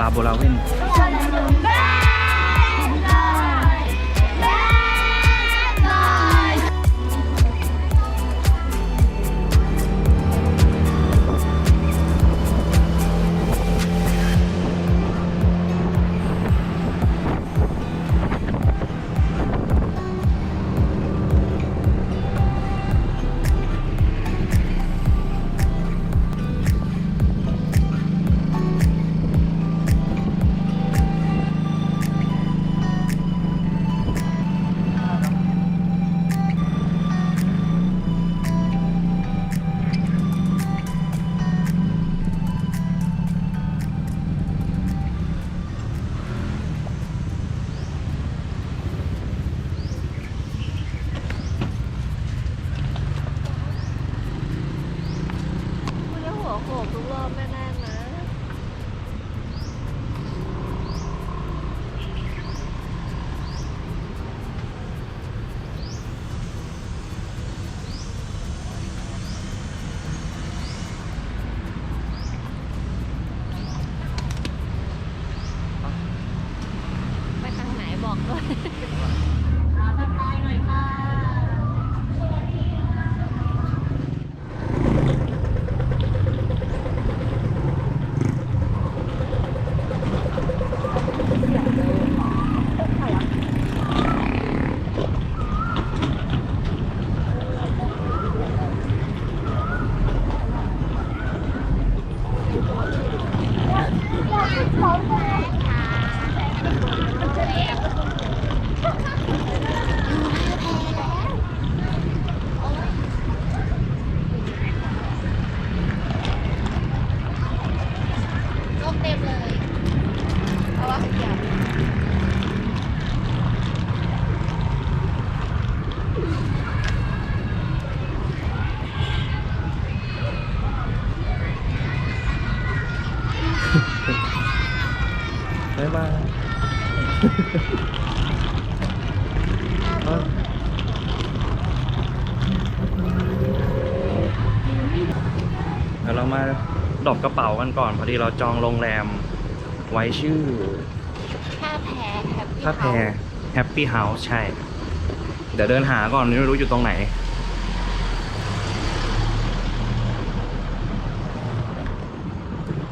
ลาโบ บ๊ายบายเอ้าเดี๋ยวเรามาดรอปกระเป๋ากันก่อน พอดีเราจองโรงแรมไว้ชื่อท่าแพแฮปปี้ท่าแพแฮปปี้เฮาส์ใช่ เดี๋ยวเดินหาก่อนไม่รู้อยู่ตรงไหน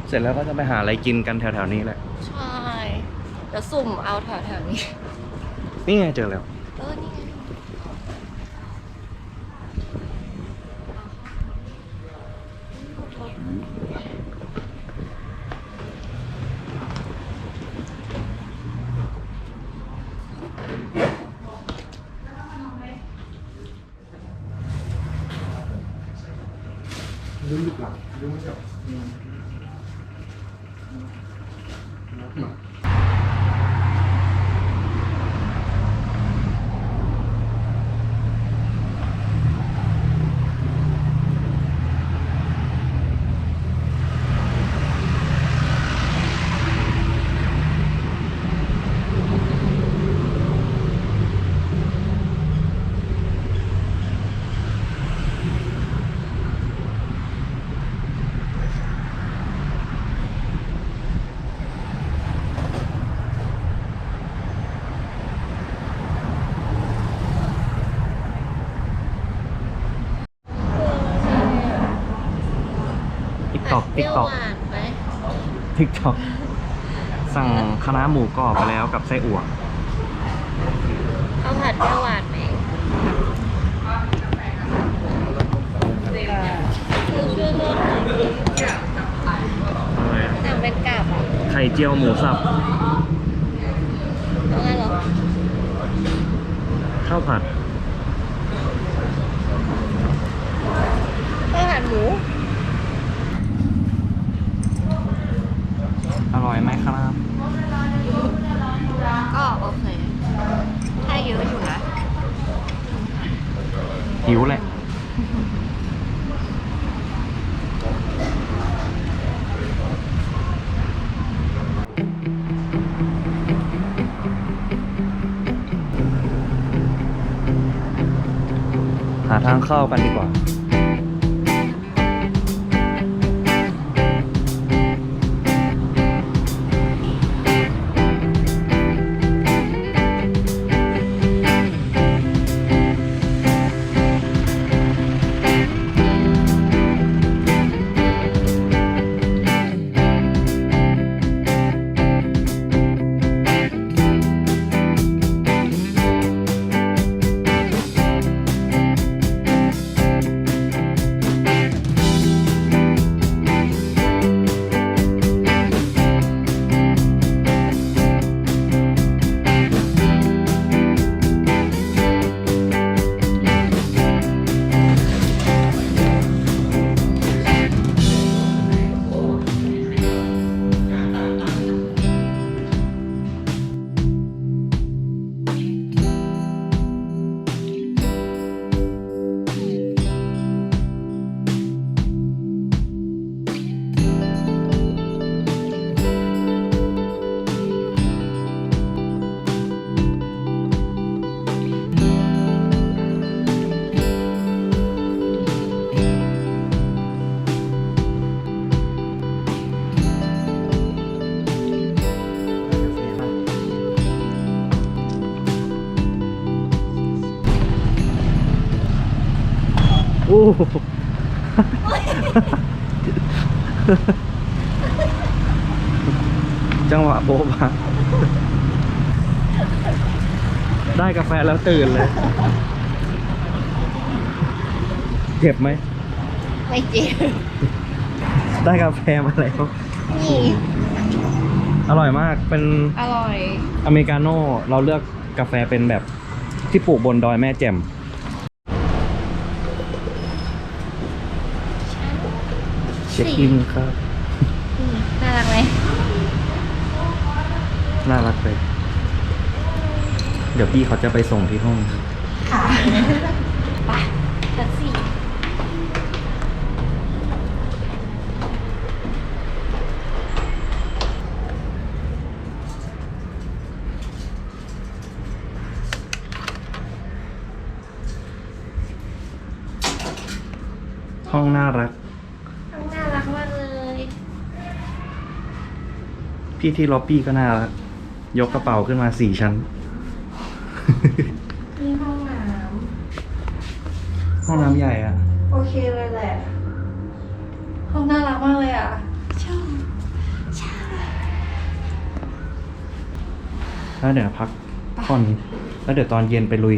เสร็จแล้วก็จะไปหาอะไรกินกันแถวๆนี้แหละใช่ เดี๋ยวสุ่มเอาแถวๆนี้ นี่ไงเจอแล้ว เออ นี่ไง ติ๊กตอกติ๊กตอกเปรี้ยวหวานไหมทิกตอกสั่งคณะน้าหมูกรอบไปแล้วกับไส้อั่วเอาผัดเปรี้ยวหวานไหมคือช่วยเลือกหน่อยสั่งเป็นกาบอะไข่เจียวหมูสับเอางั้นเหรอข้าวผัด ข้าวผัดหมู อ ร่อยไหมครับ ก็โอเค ถ้าเยอะอยู่นะ หิวแหละหาทางเข้ากันดีกว่า จังหวะโบ๊ะบะได้กาแฟแล้วตื่นเลย เจ็บไหม ไม่เจ็บ ได้กาแฟมาแล้วนี่ อร่อยมาก เป็นอร่อย อเมริกาโน่ เราเลือกกาแฟเป็นแบบที่ปลูกบนดอยแม่แจ่ม เช็คอินครับ น่ารักไหมน่ารักเลย เดี๋ยวพี่เขาจะไปส่งที่ห้องครับค่ะไปกันสิห้องน่ารัก น่ารักมากเลย พี่ที่ล็อบบี้ก็น่ารักยกกระเป๋าขึ้นมาสี่ชั้นนี่ห้องน้ห้องน้ำใหญ่อะำโอเคเลยแหละ ห้องน่ารักมากเลยอะชอบแล้วเดี๋ยวพักผ่อนแล้วเดี๋ยวตอนเย็นไปลุย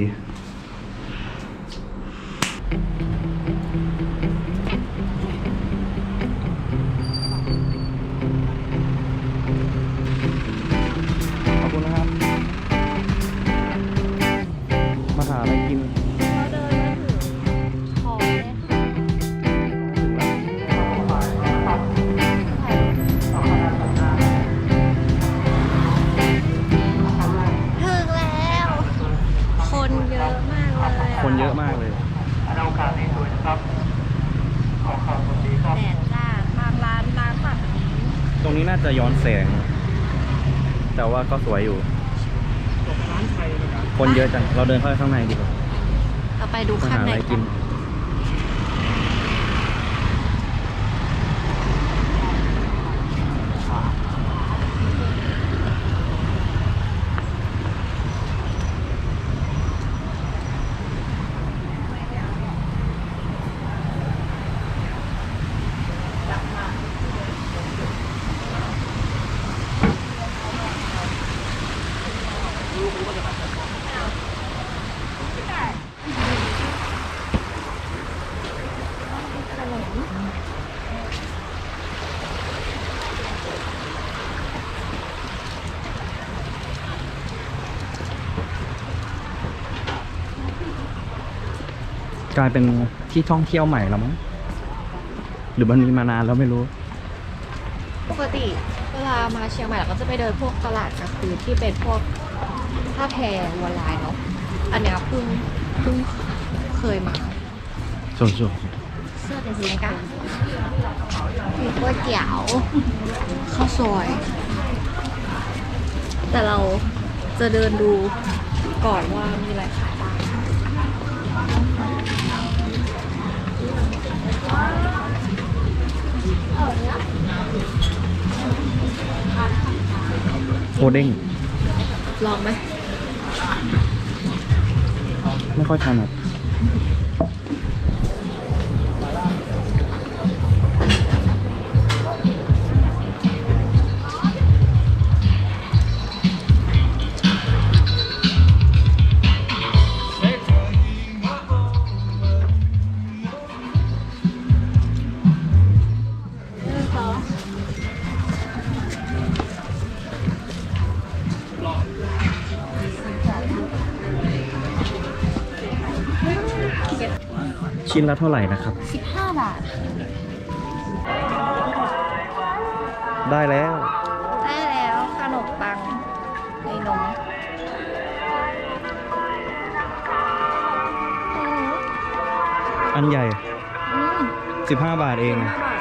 จะย้อนแสง แต่ว่าก็สวยอยู่ คนเยอะจัง เราเดินเข้าไปข้างในดีกว่า เราไปดูมาข้างหาในอะไรกักิน น ก ลายเป็นที่ท่องเที่ยวใหม่แล้วมั้งหรือมันมีมานานแล้วไม่รู้ ปกติเวลามาเชียงใหม่เราก็จะไปเดินพวกตลาดกลางคืนที่เป็นพวกผ้าแพรวัวลายเนาะอันเนี้ยเพิ่งเพิ่งเคยมาส่วนเสื้อเป็นสีกันมีก๋วยเตี๋ยวข้าวซอย แต่เราจะเดินดูก่อนว่ามีอะไรขายบ้างๆ โอเด้งลองไหม ไม่ค่อยถนัด ชิ้นละเท่าไหร่นะครับสิบห้าบาท ได้แล้ว ได้แล้วขนมปังในนมอืมอันใหญ่ อืม15 บาทเองห้าบาท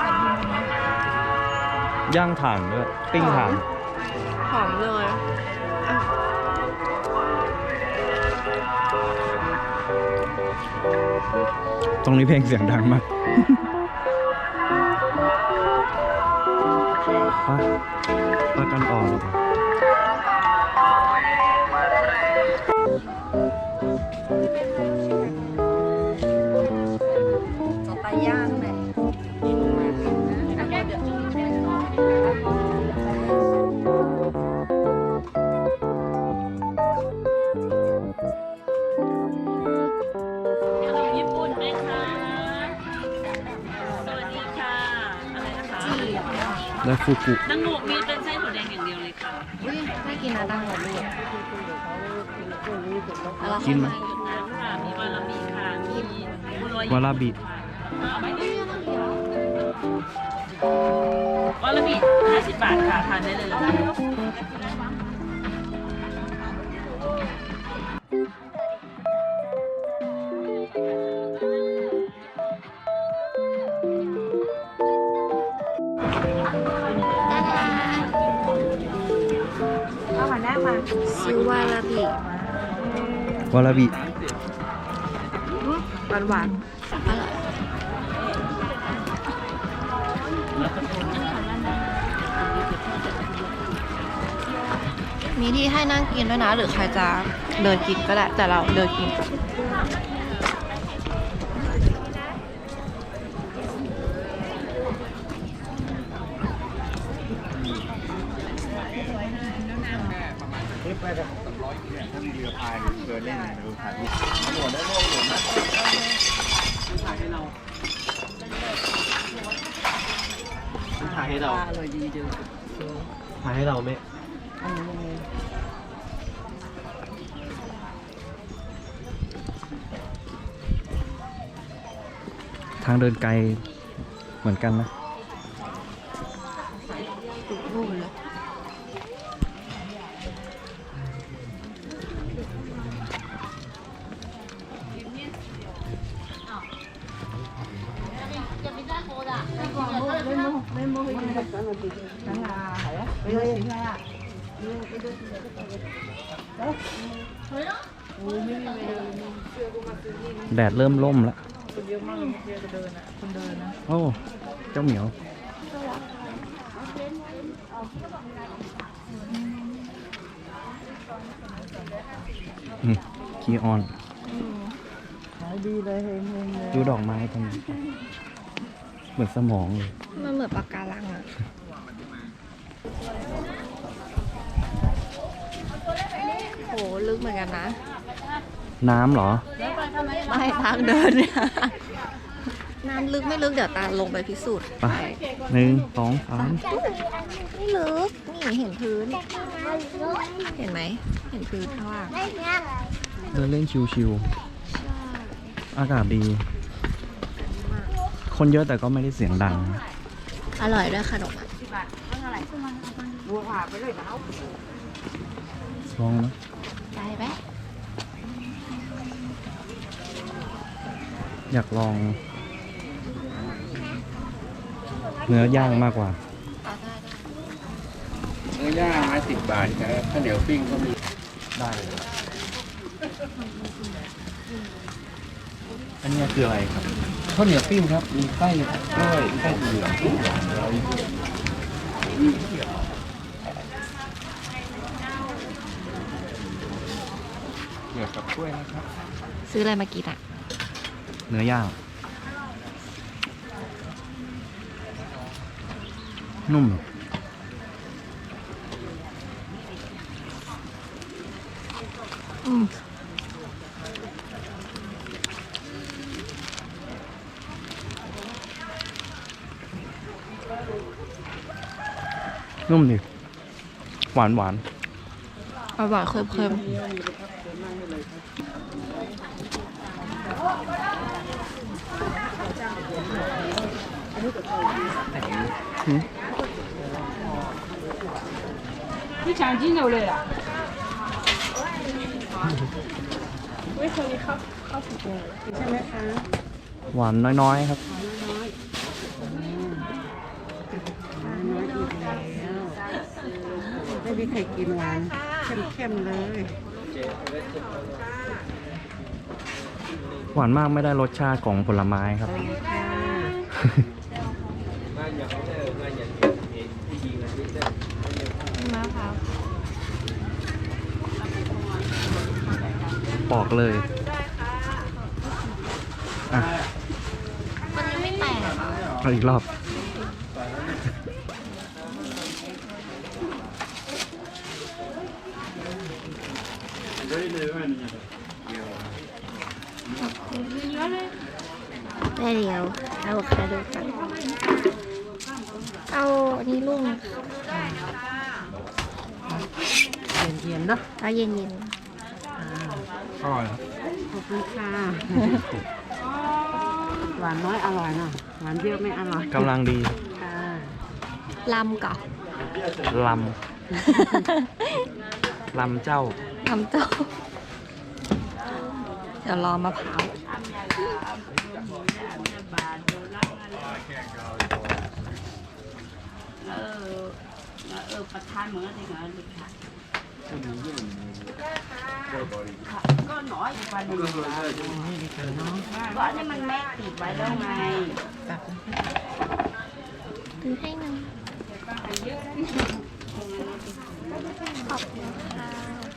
ขายดีนะย่างถ่านด้วย ปิ้งถ่านห ตรงนี้เพลงเสียงดังมากปะปกันอ่อเได้ฟูกุดังโงกมีเป็นไส้ถั่วแดงอย่างเดียวเลยค่ะอุ้ยน่ากินนะดังหมดเลยแล้วเรากินไหมเข้าาจุดน้ำค่ะมีวาลาบิค่ะมีบัวลอยวาลาบิเอาไหมวาลาบิ50 บาทค่ะ ทานได้เลย ซื้อวาลาบิวาลาบิหวานหวานๆอร่อยมีที่ให้นั่งกินด้วยนะ หรือใครจะเดินกินก็ได้ แต่เราเดินกิน คลิปไปแต่สังร้อยเนี่ยท่ามีเรือพายเรือเล่นเรือพายหมดได้โลกหมดนะถ่ายให้เราถ่ายให้เราถ่ายให้เราไหมทางเดินไกลเหมือนกันนะ แดดเริ่มล่มแล้วคนเยอะมากคนเดินอะคนเดินนะ โอ้ เจ้าเหมียวอืมคีออนดูดอกไม้ตรงนี้ เหมือนสมองเลย มันเหมือนปากการังอะโหลึกเหมือนกันนะ น้ำเหรอ ไม่ทางเดินเนี่ยน้ำลึกไม่ลึกเดี๋ยวตาลงไปพิสูจน์ไปหนึ่งสองสามไม่ลึก นี่เห็นพื้น เห็นไหม เห็นพื้นข้างล่างเดินเล่นชิวๆอากาศดี คนเยอะแต่ก็ไม่ได้เสียงดัง อร่อยด้วยขนมอะลองนะได้ไหมอยากลอง เนื้อย่างมากกว่าเอาได้ได้เนื้อย่างไม้สิบบาทครับข้าวเหนียวปิ้งก็มี ได้เลยอันนี้คืออะไรครับ ข้าวเหนียวปิ้งครับ มีไส้กล้วยไส้เหลืองเหลือกับกล้วยนะครับซื้ออะไรมากินอะ เนื้อย่างนุ่ม นุ่มดิ หวานหวาน อร่อยเค็ม หืม 你抢金牛来了。 หวานน้อยๆครับ ไม่มีใครกินหวานเข้มๆเลย หวานมากไม่ได้รสชาติของผลไม้ครับค่ะๆมะพร้าวปอกเลยอะมันยังไม่แตกอะเอาอีกรอบ ได้เดียวเอะโวคาโดกันอันนี้ลุงเย็นๆเนาะเอาเย็นอร่อยครับขอบคุณค่ะหวานน้อยอร่อยเนาะหวานเยอะไม่อร่อยกำลังดีค่ะลำก่อนลำลำเจ้า ลำเจ้าเดี๋ยวรอมะพร้าวเออเออประธานเหมือนกันเหรอลูกค่ะก็น้อยกว่านี้ก็นี่มันแม่ติดไว้แล้วไงซื้อให้หนึ่งขอบคุณค่ะ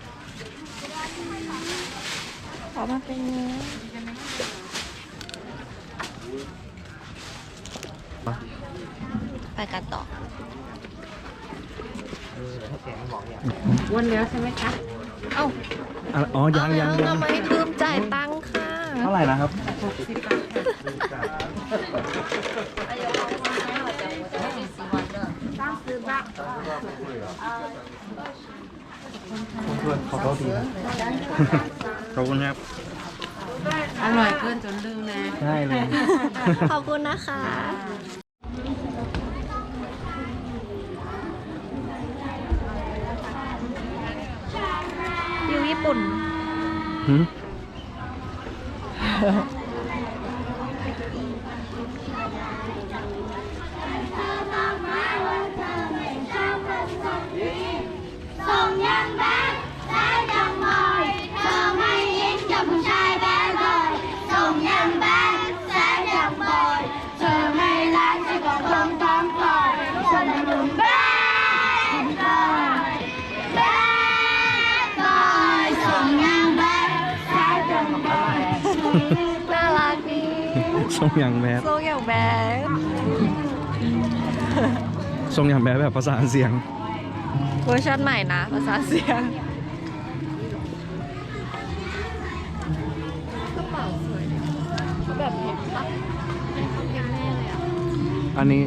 ขอมาเป็นเนื้อไปกันต่ออ้วนแล้วใช่ไหมคะ เอ้าอะอ๋อยังยังเอายัทำงไมลืมจ่ายตังค่ะเท่าไหร่นะครับห กสิบบาทค่ะขอโทษทีนะขอบคุณครับ อร่อยเกินจนลืมนะใช่เลย ขอบคุณนะคะวิวญี่ปุ่น หืม น่ารักดีทรงอย่างแบดโซอย่างแบดทรงอย่างแบดแบบภาษาเสียง เวอร์ชันใหม่นะ ภาษาเสียงกระเป๋าสวยแบบเห็นปะเป็นคอนเทนแน่เลยอะ อันนี้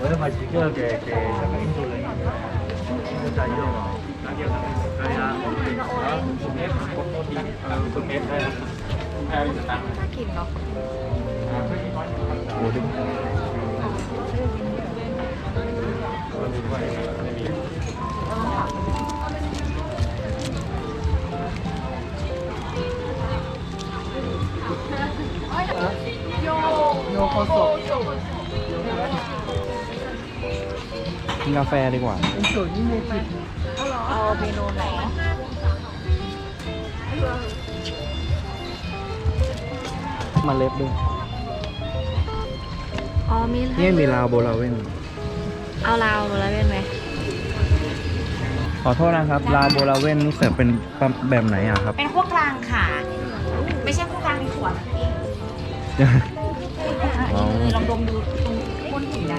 我咪自己嘅嘅邊度嚟？就係呢度係啊，我哋。ากินเนาะกินกาแฟดีกว่าเอาเมนูไหนมาเล็บด้วยอ๋อมีนี่มีลาวโบลาเว่นเอาลาวแล้วเป็นไหมขอโทษนะครับลาวโบลาเว่นนี่เสิร์ฟเป็นแบบไหนอะครับ เป็นพวกกลางค่ะ ไม่ใช่พวกกลางในขวดนะพี่อ๋ อลองดมดูตรงก้นถุงได้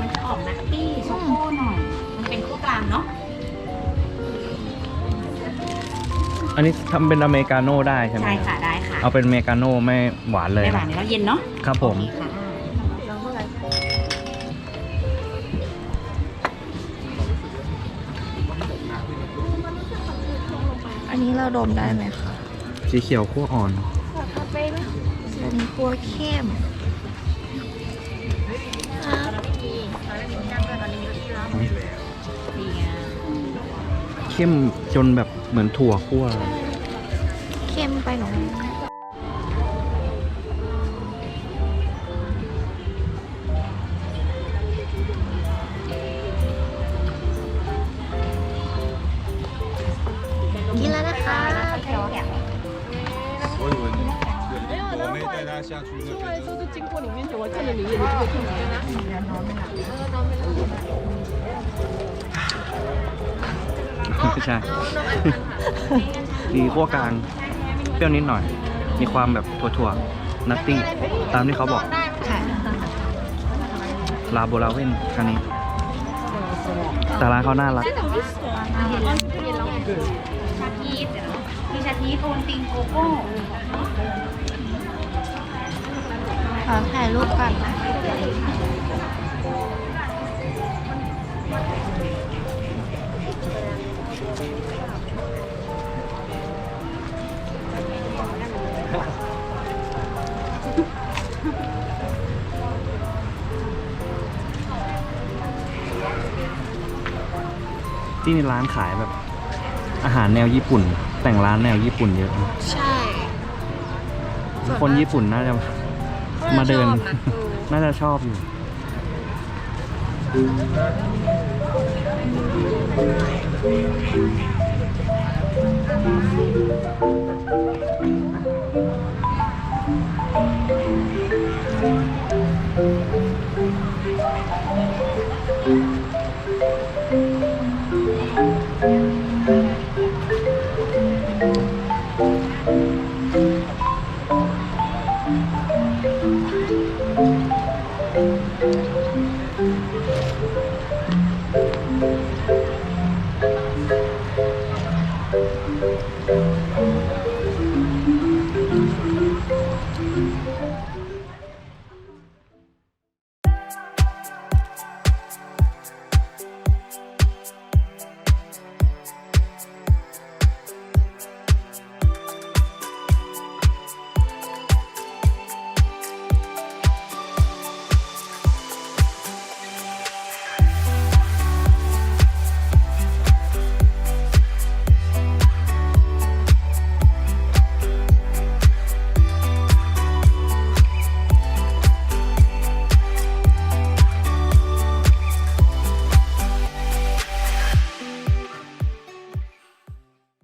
มันจะออกนัตตี้ช็อกโก้หน่อย มันเป็นพวกกลางเนาะอันนี้ทำเป็นอเมริกาโน่ได้ใช่ไหมใช่ค่ะได้ค่ะ เอาเป็นอเมริกาโน่ไม่หวานเลยไม่หวานะนแล้วเย็นเนาะครับผม โอเคค่ะ นนี้เราดมได้ไหมคะสีเขียวขั้วอ่อนอันนี้กลัวเข้มครับเข้มจนแบบเหมือนถั่วคั่วเข้มไปหน่อย ดีขั้วกลาง เปรี้ยวนิดหน่อย มีความแบบถั่วๆ นัตติ้งตามที่เขาบอก ค่ะลาโบราเว่นคันนี้ แต่ร้านเขาน่ารักชาพีสมีชาพีสโอนติงโกโก้ขอถ่ายรูปกันนะ ที่ในร้านขายแบบ อาหารแนวญี่ปุ่น แต่งร้านแนวญี่ปุ่นเยอะใช่คนญี่ปุ่นน่าจะมาเดินน่าจะชอบอยู่